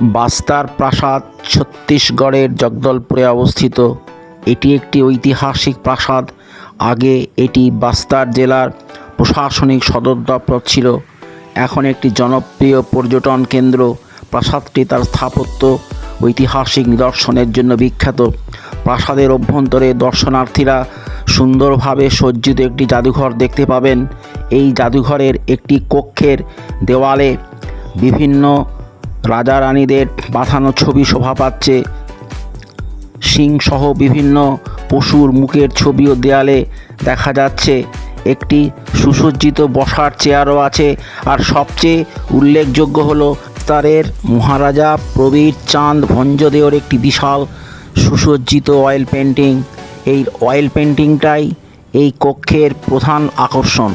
বাস্তার প্রাসাদ ছত্তিশগড়ের জগদলপুরে অবস্থিত। এটি একটি ঐতিহাসিক প্রাসাদ। আগে এটি বাস্তার জেলার প্রশাসনিক সদর দপ্তর ছিল। এখন একটি জনপ্রিয় পর্যটন কেন্দ্র। প্রাসাদটি তার স্থাপত্য, ঐতিহাসিক নিদর্শনের জন্য বিখ্যাত। প্রাসাদের অভ্যন্তরে দর্শনার্থীরা সুন্দরভাবে সজ্জিত একটি জাদুঘর দেখতে পাবেন। এই জাদুঘরের একটি কক্ষের দেওয়ালে বিভিন্ন রাজা রানীদের বাঁধানো ছবি শোভা পাচ্ছে। সিংসহ বিভিন্ন পশুর মুখের ছবিও দেয়ালে দেখা যাচ্ছে। একটি সুসজ্জিত বসার চেয়ারও আছে। আর সবচেয়ে উল্লেখযোগ্য হলো তারের মহারাজা প্রবীর চাঁদ ভঞ্জদেওর একটি বিশাল সুসজ্জিত অয়েল পেন্টিং এই অয়েল পেন্টিংটাই এই কক্ষের প্রধান আকর্ষণ।